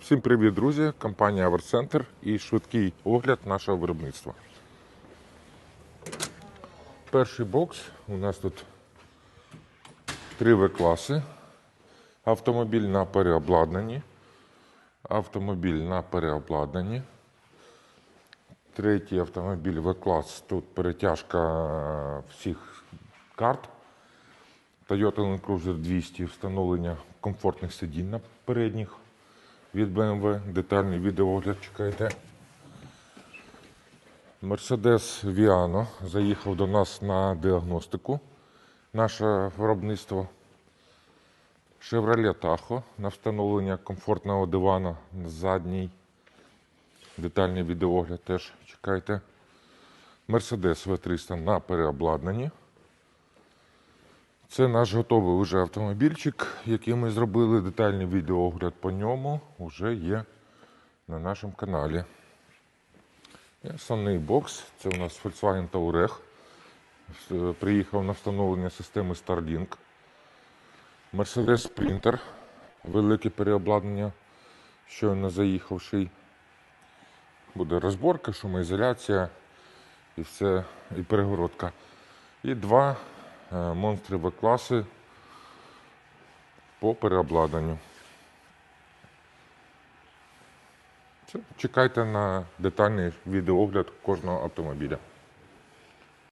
Всім привіт, друзі! Компанія Аверцентр і швидкий огляд нашого виробництва. Перший бокс у нас тут три В-класи. Автомобіль на переобладнанні. Автомобіль на переобладнанні. Третій автомобіль В-клас. Тут перетяжка всіх карт. Toyota Land Cruiser 200, встановлення комфортних сидінь на передніх від BMW. Детальний відеоогляд чекайте. Mercedes Viano заїхав до нас на діагностику. Наше виробництво. Chevrolet Tahoe на встановлення комфортного дивана на задній. Детальний відеоогляд теж чекайте. Mercedes V300 на переобладнанні. Це наш готовий вже автомобільчик, який ми зробили. Детальний відеоогляд по ньому вже є на нашому каналі. І основний бокс це у нас Volkswagen Touareg. Е, Приїхав на встановлення системи Starlink. Mercedes Sprinter. Велике переобладнання, щойно заїхавший. Буде розборка, шумоізоляція і все, і перегородка. І два е, монстри В-класи по переобладнанню. Чекайте на детальний відеоогляд кожного автомобіля.